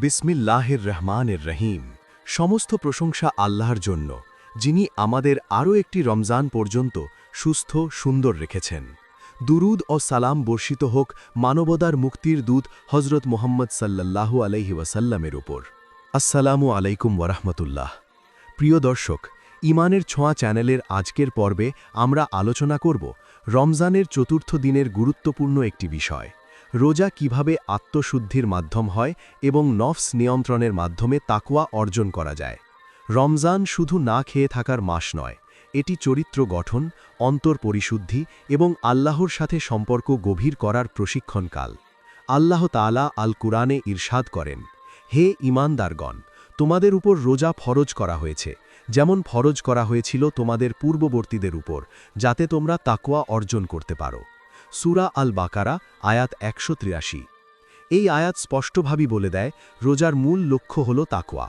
বিসমিল্লাহির রহমানের রহিম। সমস্ত প্রশংসা আল্লাহর জন্য, যিনি আমাদের আরও একটি রমজান পর্যন্ত সুস্থ, সুন্দর রেখেছেন। দুরুদ ও সালাম বর্ষিত হোক মানবতার মুক্তির দূত হজরত মোহাম্মদ সাল্লাল্লাহু আলাইহি ওয়াসাল্লামের উপর। আসসালামু আলাইকুম ওরহমতুল্লাহ প্রিয় দর্শক ইমানের ছোঁয়া চ্যানেলের আজকের পর্বে আমরা আলোচনা করব রমজানের চতুর্থ দিনের গুরুত্বপূর্ণ একটি বিষয়। রোজা কীভাবে আত্মশুদ্ধির মাধ্যম হয় এবং নফস নিয়ন্ত্রণের মাধ্যমে তাকুয়া অর্জন করা যায়? রমজান শুধু না খেয়ে থাকার মাস নয়, এটি চরিত্র গঠন, অন্তর পরিশুদ্ধি এবং আল্লাহর সাথে সম্পর্ক গভীর করার প্রশিক্ষণকাল। আল্লাহ তাআলা আল কুরআনে ইরশাদ করেন, হে ইমানদারগণ তোমাদের উপর রোজা ফরজ করা হয়েছে, যেমন ফরজ করা হয়েছিল তোমাদের পূর্ববর্তীদের উপর, যাতে তোমরা তাকুয়া অর্জন করতে পারো। সুরা আল বাকারা আয়াত একশো এই আয়াত স্পষ্টভাবেই বলে দেয়, রোজার মূল লক্ষ্য হল তাকুয়া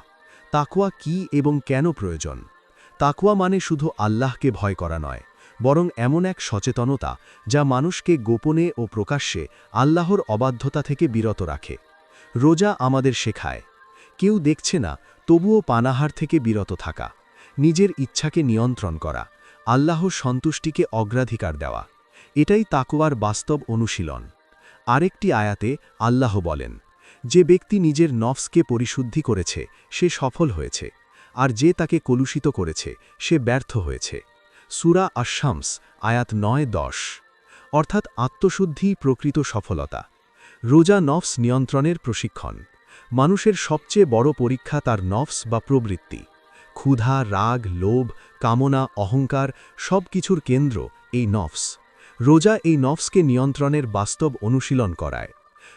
তাকুয়া কি এবং কেন প্রয়োজন? তাকুয়া মানে শুধু আল্লাহকে ভয় করা নয়, বরং এমন এক সচেতনতা যা মানুষকে গোপনে ও প্রকাশ্যে আল্লাহর অবাধ্যতা থেকে বিরত রাখে। রোজা আমাদের শেখায়, কেউ দেখছে না, তবুও পানাহার থেকে বিরত থাকা, নিজের ইচ্ছাকে নিয়ন্ত্রণ করা, আল্লাহর সন্তুষ্টিকে অগ্রাধিকার দেওয়া। এটাই তাকুয়ার বাস্তব অনুশীলন। আরেকটি আয়াতে আল্লাহ বলেন, যে ব্যক্তি নিজের নফসকে পরিশুদ্ধি করেছে, সে সফল হয়েছে, আর যে তাকে কলুষিত করেছে, সে ব্যর্থ হয়েছে। সুরা আশামস আয়াত নয়, দশ। অর্থাৎ আত্মশুদ্ধি প্রকৃত সফলতা। রোজা নফস নিয়ন্ত্রণের প্রশিক্ষণ। মানুষের সবচেয়ে বড় পরীক্ষা তার নফস বা প্রবৃত্তি। ক্ষুধা, রাগ, লোভ, কামনা, অহংকার সব কিছুর কেন্দ্র এই নফস। রোজা এই নফসকে নিয়ন্ত্রণের বাস্তব অনুশীলন করায়।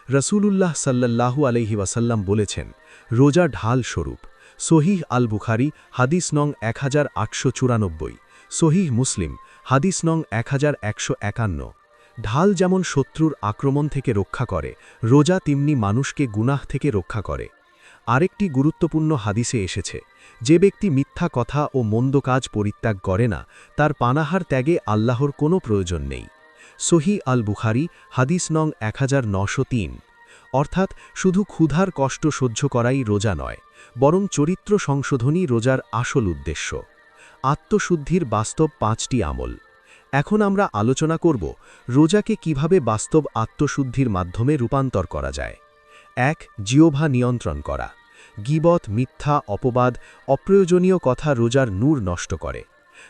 রসুলুল্লাহ সাল্লাল্লাহু আলহি ওয়াসাল্লাম বলেছেন, রোজা ঢাল স্বরূপ। সহিহ আল বুখারি হাদিস নং এক হাজার আটশো চুরানব্বই। সহিহ মুসলিম, হাদিস নং এক হাজার একশো একান্ন। ঢাল যেমন শত্রুর আক্রমণ থেকে রক্ষা করে, রোজা তেমনি মানুষকে গুনাহ থেকে রক্ষা করে। আরেকটি গুরুত্বপূর্ণ হাদিসে এসেছে, যে ব্যক্তি মিথ্যা কথা ও মন্দ কাজ পরিত্যাগ করে না, তার পানাহার ত্যাগে আল্লাহর কোনো প্রয়োজন নেই। সহি আল বুখারি, হাদিস নং এক অর্থাৎ শুধু ক্ষুধার কষ্ট সহ্য করাই রোজা নয়, বরং চরিত্র সংশোধনই রোজার আসল উদ্দেশ্য। আত্মশুদ্ধির বাস্তব পাঁচটি আমল। এখন আমরা আলোচনা করব রোজাকে কীভাবে বাস্তব আত্মশুদ্ধির মাধ্যমে রূপান্তর করা যায়। এক জিওভা নিয়ন্ত্রণ করা। গিবত, মিথ্যা, অপবাদ, অপ্রয়োজনীয় কথা রোজার নূর নষ্ট করে।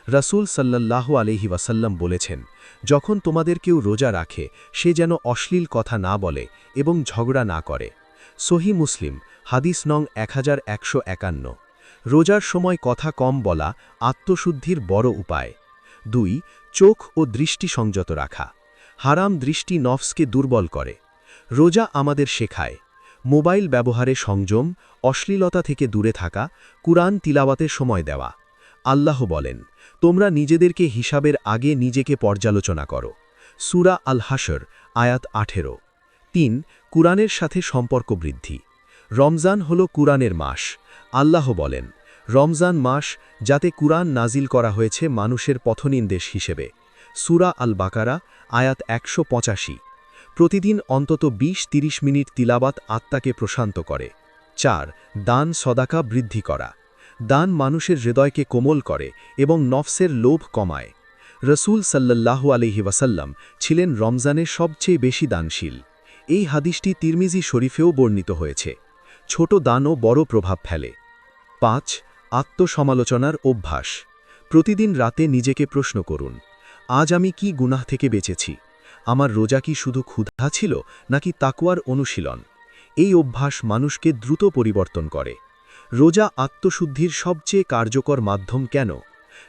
রাসুল সাল্লাল্লাহু আলহি ওয়াসাল্লাম বলেছেন, যখন তোমাদের কেউ রোজা রাখে, সে যেন অশ্লীল কথা না বলে এবং ঝগড়া না করে। সহি মুসলিম, হাদিস নং এক হাজার একশো একান্ন। রোজার সময় কথা কম বলা আত্মশুদ্ধির বড় উপায়। দুই, চোখ ও দৃষ্টি সংযত রাখা। হারাম দৃষ্টি নফসকে দুর্বল করে। রোজা আমাদের শেখায়, মোবাইল ব্যবহারে সংযম, অশ্লীলতা থেকে দূরে থাকা, কুরআন তিলাওয়াতের সময় দেওয়া। আল্লাহ বলেন তোমরা নিজেদেরকে হিসাবের আগে নিজেকে পর্যালোচনা করো। সুরা আল হাসর আয়াত আঠেরো। তিন, কুরআনের সাথে সম্পর্ক বৃদ্ধি। রমজান হল কুরআনের মাস। আল্লাহ বলেন, রমজান মাস যাতে কুরআন নাজিল করা হয়েছে মানুষের পথনির্দেশ হিসেবে। সুরা আল বাকারা আয়াত একশো পঁচাশি। প্রতিদিন অন্তত ২০-৩০ মিনিট তিলাবাত আত্মাকে প্রশান্ত করে। চার, দান সদাকা বৃদ্ধি করা। দান মানুষের হৃদয়কে কোমল করে এবং নফসের লোভ কমায়। রসুল সাল্লাল্লাহু আলহি ওয়াসাল্লাম ছিলেন রমজানের সবচেয়ে বেশি দানশীল। এই হাদিসটি তিরমিজি শরীফেও বর্ণিত হয়েছে। ছোট দানও বড় প্রভাব ফেলে। পাঁচ, আত্মসমালোচনার অভ্যাস। প্রতিদিন রাতে নিজেকে প্রশ্ন করুন, আজ আমি কি গুনাহ থেকে বেঁচেছি? আমার রোজা কি শুধু ক্ষুধা ছিল নাকি তাকুয়ার অনুশীলন? এই অভ্যাস মানুষকে দ্রুত পরিবর্তন করে। রোজা আত্মশুদ্ধির সবচেয়ে কার্যকর মাধ্যম কেন?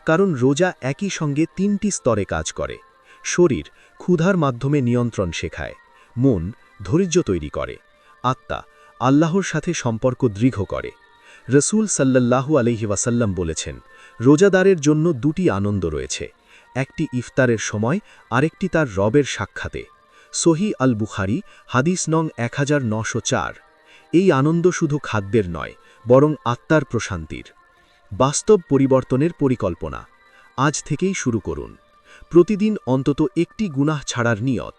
কারণ রোজা একই সঙ্গে তিনটি স্তরে কাজ করে। শরীর ক্ষুধার মাধ্যমে নিয়ন্ত্রণ শেখায়, মন ধৈর্য তৈরি করে, আত্মা আল্লাহর সাথে সম্পর্ক দৃঢ় করে। রসুল আলহি ওয়াসাল্লাম বলেছেন, রোজাদারের জন্য দুটি আনন্দ রয়েছে, একটি ইফতারের সময়, আরেকটি তার রবের সাক্ষাতে। সহি আল বুখারি হাদিস নং এক এই আনন্দ শুধু খাদ্যের নয় বরং আত্মার প্রশান্তির। বাস্তব পরিবর্তনের পরিকল্পনা। আজ থেকেই শুরু করুন। প্রতিদিন অন্তত একটি গুনাহ ছাড়ার নিয়ত।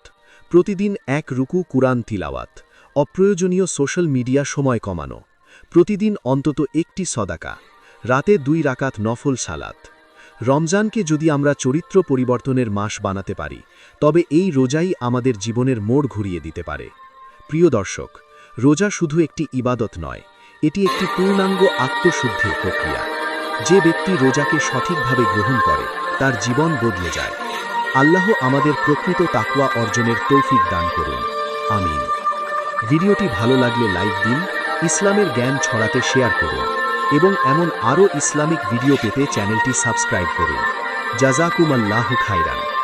প্রতিদিন এক রুকু কুরআন তিলাওয়াত। অপ্রয়োজনীয় সোশ্যাল মিডিয়া সময় কমানো। প্রতিদিন অন্তত একটি সদাকা। রাতে দুই রাকাত নফল সালাত। রমজানকে যদি আমরা চরিত্র পরিবর্তনের মাস বানাতে পারি, তবে এই রোজাই আমাদের জীবনের মোড় ঘুরিয়ে দিতে পারে। প্রিয় দর্শক, রোজা শুধু একটি ইবাদত নয় এটি একটি পূর্ণাঙ্গ আত্মশুদ্ধির প্রক্রিয়া। যে ব্যক্তি রোজাকে সঠিকভাবে গ্রহণ করে, তার জীবন বদলে যায়। আল্লাহ আমাদের প্রকৃত তাকুয়া অর্জনের তৌফিক দান করুন। আমিন। ভিডিওটি ভালো লাগলে লাইক দিন, ইসলামের জ্ঞান ছড়াতে শেয়ার করুন এবং এমন আরও ইসলামিক ভিডিও পেতে চ্যানেলটি সাবস্ক্রাইব করুন। জাজাকুম আল্লাহ খাইরান